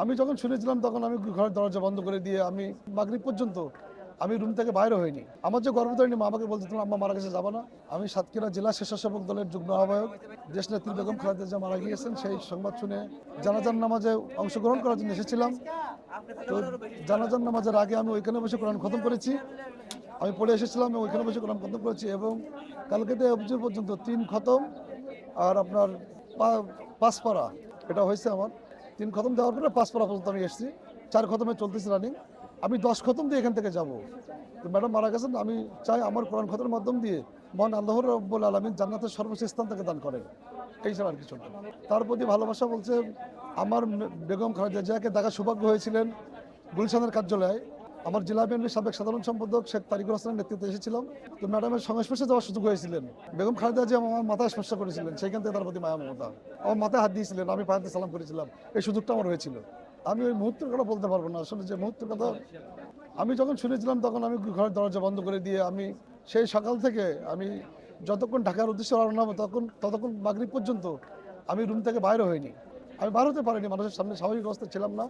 আমি যখন শুনেছিলাম তখন আমি ঘরের দরজা বন্ধ করে দিয়ে আমি মাগরিব পর্যন্ত আমি রুম থেকে বাইরে হইনি। আমার যে গর্ভধারিণী মা আমাকে বলছে তুমি আম্মা মারা গেছে, যাব না। আমি সাতক্ষীরা জেলা স্বেচ্ছাসেবক দলের যুগ্ম আহ্বায়ক দেশ নেত্রী বেগম খালেদা জিয়া মারা গিয়েছেন। সেই সংবাদ শুনে জানাজান নামাজে অংশগ্রহণ করার জন্য এসেছিলাম। তো জানাজান নামাজের আগে আমি ওইখানে বসে কোরআন খতম করেছি। আমি পড়ে এসেছিলাম এবং ওইখানে বসে কোরআন খতম করেছি এবং কালকে থেকে অবধি পর্যন্ত তিন খতম আর আপনার পাঁচ পারা এটা হয়েছে আমার। তিন খতম দেওয়ার পরে পাঁচ পারা পর্যন্ত আমি এসেছি। চার খতমে চলতেছি রানিং আমি দশ খতম দিয়ে এখান থেকে যাব। তো ম্যাডাম মারা গেছেন, আমি চাই আমার কোরআন খতমের মাধ্যম দিয়ে মহান আল্লাহর রব্বুল আলমিন জান্নাতের সর্বোচ্চ স্থান থেকে দান করেন। এই সব আর কিছু না। তার প্রতি ভালোবাসা বলছে, আমার বেগম খালেদা জিয়াকে দেখা সৌভাগ্য হয়েছিলেন গুলশানের কার্যালয়ে। আমার জেলা বিএনপির সাবেক সাধারণ সম্পাদক শেখ তারিকুল হাসানের নেতৃত্বে এসেছিলাম। তো ম্যাডামের সংস্পর্শে যাওয়ার সুযোগ হয়েছিলেন। বেগম খালেদা জিয়া আমার মাথায় স্পর্শ করেছিলেন। সেইখান থেকে তার প্রতি মায়া মমতা। আমার মাথায় হাত দিয়েছিলেন, আমি পাহাড়তে সালাম করেছিলাম। এই সুযোগটা আমার হয়েছিল। আমি ওই মুহূর্তের কথা বলতে পারব না। আসলে যে মুহূর্তের কথা, আমি যখন শুনেছিলাম তখন আমি ঘরের দরজা বন্ধ করে দিয়ে আমি সেই সকাল থেকে আমি যতক্ষণ ঢাকার উদ্দেশ্যে রওনা হব তখন, ততক্ষণ মাগরিব পর্যন্ত আমি রুম থেকে বাইরে হইনি। আমি বার হতে পারিনি, মানুষের সামনে স্বাভাবিক অবস্থায় ছিলাম না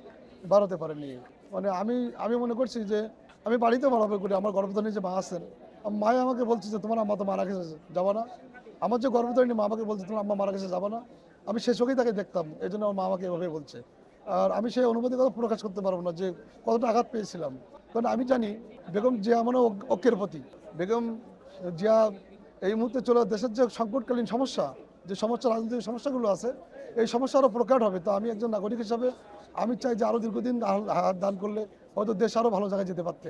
বার হতে পারিনি। মানে আমি আমি মনে করছি যে আমি বাড়িতে বরাবর করি আমার গর্ভধারণী যে মা আছেন মায়ে আমাকে বলছে যে তোমার আম্মা তো মারা গেছে, যাব না। আমার যে গর্ভধারণী মা আমাকে বলছে, তোমার আম্মা মারা গেছে, যাব না। আমি সে চোখেই তাকে দেখতাম এই জন্য আমার মা আমাকে এভাবে বলছে। আর আমি সেই অনুভূতি কথা প্রকাশ করতে পারব না যে কতটা আঘাত পেয়েছিলাম। কারণ আমি জানি বেগম জিয়া মানে অক- অক্ষের প্রতি। বেগম জিয়া এই মুহূর্তে চলে দেশের যে সংকটকালীন সমস্যা, যে সমস্যা, রাজনৈতিক সমস্যাগুলো আছে এই সমস্যা আরও প্রকাট হবে। তো আমি একজন নাগরিক হিসাবে আমি চাই যে আরও দীর্ঘদিন দান করলে হয়তো দেশ আরও ভালো জায়গায় যেতে পারতে।